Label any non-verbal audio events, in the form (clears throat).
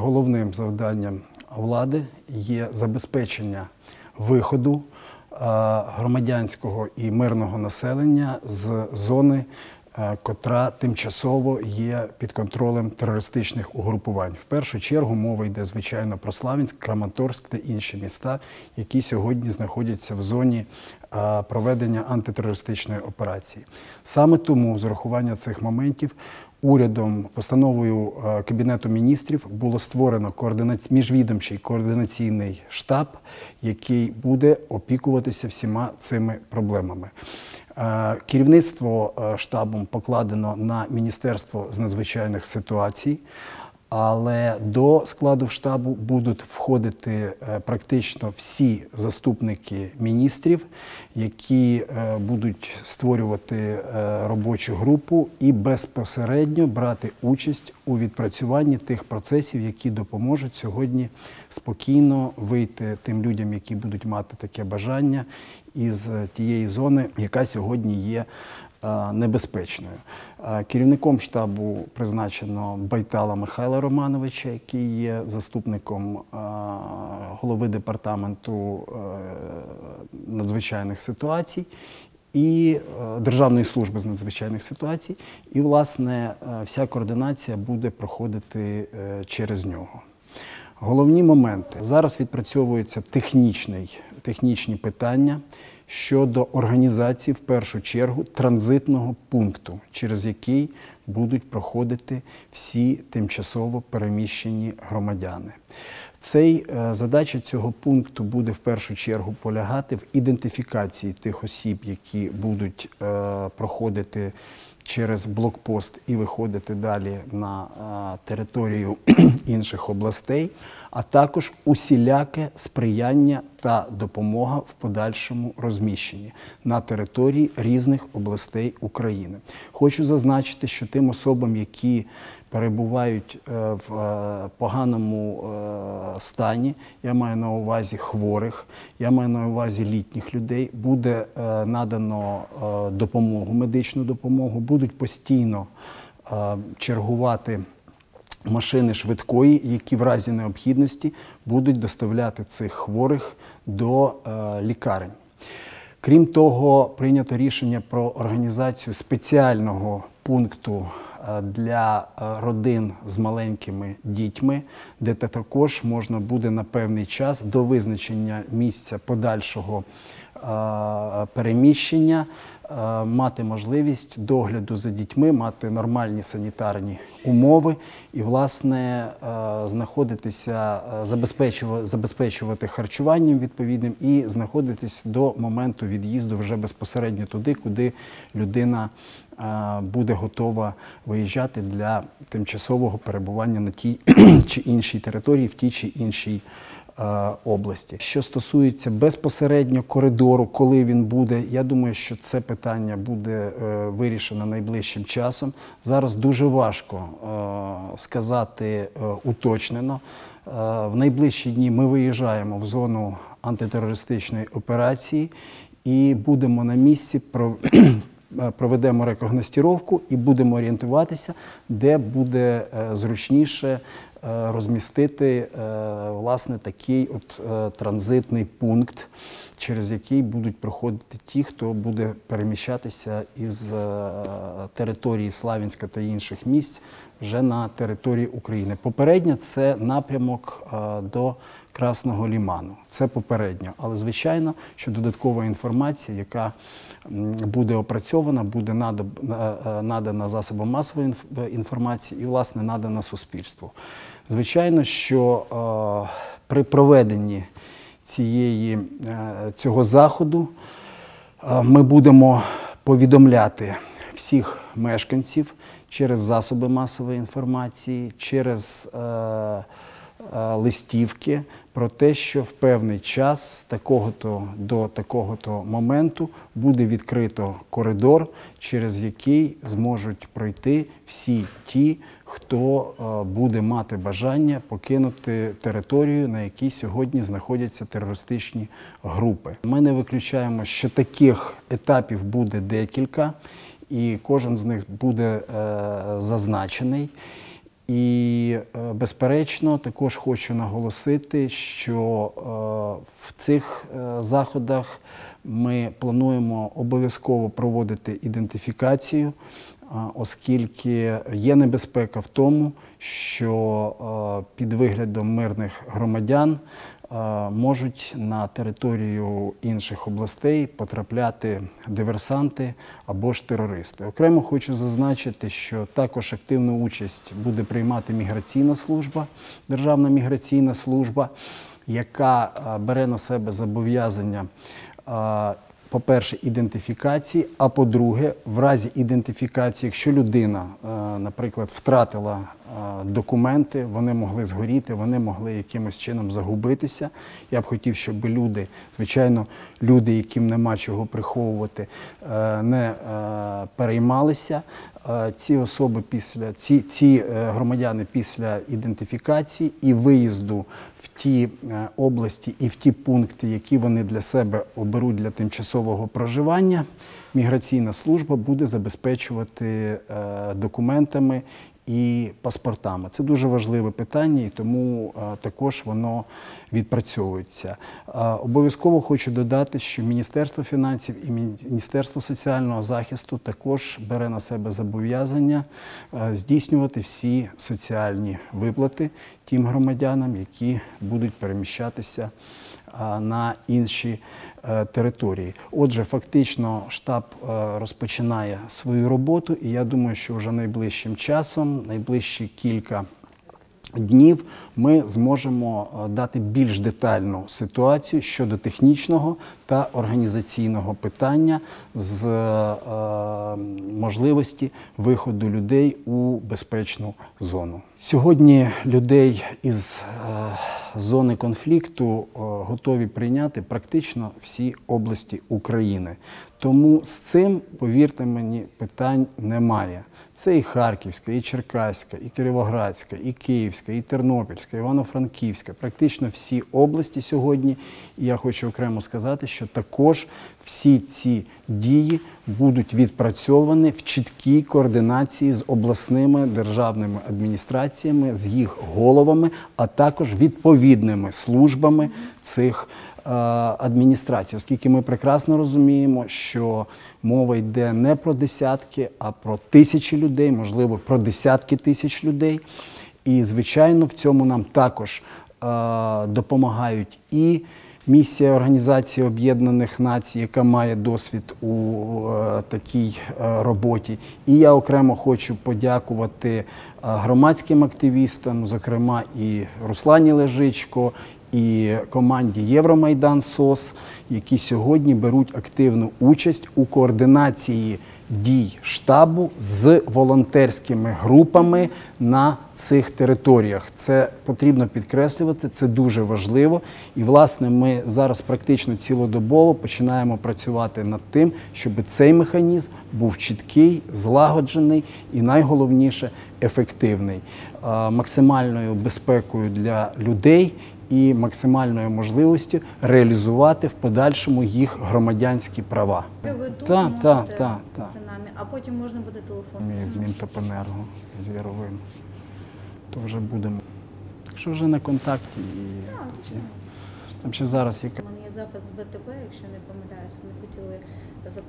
Головним завданням влади є забезпечення виходу громадянського і мирного населення з зони, котра тимчасово є під контролем терористичних угрупувань. В першу чергу мова йде звичайно про Славянськ, Краматорськ та інші міста, які сьогодні знаходяться в зоні проведення антитерористичної операції. Саме тому з урахування цих моментів урядом, постановою е, Кабінету міністрів було створено координаці... міжвідомчий координаційний штаб, який буде опікуватися всіма цими проблемами. Е, Керівництво е, штабом покладено на Міністерство з надзвичайних ситуацій. Але до складу штабу будуть входити е, практично всі заступники міністрів, які е, будуть створювати е, робочу групу і безпосередньо брати участь у відпрацюванні тих процесів, які допоможуть сьогодні спокійно вийти тим людям, які будуть мати таке бажання із тієї зони, яка сьогодні є е, небезпечною. Е, Керівником штабу призначено Байтала Михайла Романовича, який є заступником е, голови департаменту е, надзвичайних ситуацій. І е, Державної служби з надзвичайних ситуацій, і власне е, вся координація буде проходити е, через нього. Головні моменти зараз відпрацьовуються технічний, технічні питання щодо організації, в першу чергу, транзитного пункту, через який будуть проходити всі тимчасово переміщені громадяни. Цей е, задача цього пункту буде в першу чергу полягати в ідентифікації тих осіб, які будуть е, проходити через блокпост і виходити далі на е, територію (clears throat) інших областей, а також усіляке сприяння та допомога в подальшому розміщенні на території різних областей України. Хочу зазначити, що тим особам, які перебувають е, в е, поганому е, стані, я маю на увазі хворих, я маю на увазі літніх людей, буде надано допомогу, медичну допомогу, будуть постійно чергувати. Машини швидкої, які в разі необхідності будуть доставляти цих хворих до лікарень. Крім того, прийнято рішення про організацію спеціального пункту для е, родин з маленькими дітьми, де та також можна буде на певний час до визначення місця подальшого е, переміщення е, мати можливість догляду за дітьми, мати нормальні санітарні умови і, власне, е, знаходитися, е, забезпечувати, харчуванням відповідним і знаходитись до моменту від'їзду вже безпосередньо туди, куди людина е, буде готова виїжджати для тимчасового перебування на тій (clears throat) чи іншій території, в тій чи іншій е, області. Що стосується безпосередньо коридору, коли він буде, я думаю, що це питання буде е, вирішено найближчим часом. Зараз дуже важко е, сказати е, уточнено. Е, В найближчі дні ми виїжджаємо в зону антитерористичної операції і будемо на місці (clears throat) е, проведемо рекогностіровку і будемо орієнтуватися, де буде е, зручніше е, розмістити е, власне такий от е, транзитний пункт, через який будуть проходити ті, хто буде переміщатися із е, території Славянська та інших місць вже на території України. Попередньо це напрямок е, до Красного Ліману. Це попередньо. Але, звичайно, що додаткова інформація, яка буде опрацьована, буде е, надана засобам масової е, інформації і, власне, надана суспільству. Звичайно, що е, при проведенні цього заходу ми будемо повідомляти всіх мешканців через засоби масової інформації, через е, листівки про те, що в певний час з такого-то до такого-то моменту буде відкрито коридор, через який зможуть пройти всі ті, хто е, буде мати бажання покинути територію, на якій сьогодні знаходяться терористичні групи. Ми не виключаємо, що таких етапів буде декілька, і кожен з них буде е, зазначений. І, е, безперечно, також хочу наголосити, що е, в цих е, заходах ми плануємо обов'язково проводити ідентифікацію, оскільки є небезпека в тому, що під виглядом мирних громадян можуть на територію інших областей потрапляти диверсанти або ж терористи. Окремо хочу зазначити, що також активну участь буде приймати міграційна служба, Державна міграційна служба, яка бере на себе зобов'язання. По-перше, ідентифікації, а по-друге, в разі ідентифікації, якщо людина, е, наприклад, втратила документи, вони могли згоріти, вони могли якимось чином загубитися. Я б хотів, щоб люди, звичайно, люди, яким нема чого приховувати, е, не е, переймалися. Е, Ці особи після ці, ці е, громадяни після ідентифікації і виїзду в ті е, області і в ті пункти, які вони для себе оберуть для тимчасового проживання, міграційна служба буде забезпечувати е, документами і паспортами. Це дуже важливе питання, і тому е, також воно відпрацьовується. Е, Обов'язково хочу додати, що Міністерство фінансів і Міністерство соціального захисту також бере на себе зобов'язання е, здійснювати всі соціальні виплати тим громадянам, які будуть переміщатися на інші е, території. Отже, фактично штаб е, розпочинає свою роботу, і я думаю, що вже найближчим часом, найближчі кілька днів, ми зможемо е, дати більш детальну ситуацію щодо технічного та організаційного питання з можливості виходу людей у безпечну зону. Сьогодні людей із зони конфлікту е, готові прийняти практично всі області України. Тому з цим, повірте мені, питань немає. Це і Харківська, і Черкаська, і Кіровоградська, і Київська, і Тернопільська, і Івано-Франківська, практично всі області сьогодні. І я хочу окремо сказати, що також всі ці дії будуть відпрацьовані в чіткій координації з обласними державними адміністраціями, з їх головами, а також відповідними службами цих е, адміністрацій, оскільки ми прекрасно розуміємо, що мова йде не про десятки, а про тисячі людей, можливо, про десятки тисяч людей. І, звичайно, в цьому нам також е, допомагають і місія Організації Об'єднаних Націй, яка має досвід у е, такій е, роботі. І я окремо хочу подякувати е, громадським активістам, зокрема і Руслані Лежичко, і команді Євромайдан СОС, які сьогодні беруть активну участь у координації дій штабу з волонтерськими групами на цих територіях. Це потрібно підкреслювати, це дуже важливо. І, власне, ми зараз практично цілодобово починаємо працювати над тим, щоб цей механізм був чіткий, злагоджений і найголовніше ефективний, Е, максимальною безпекою для людей і максимальною можливістю реалізувати в подальшому їх громадянські права. Так, так, так, а потім можна буде телефон. З Мінтопенерго з Яровим. То вже будемо. Так що вже на контакті і там ще зараз є У мене є запит з БТБ, якщо не помиляюсь, вони хотіли запитати.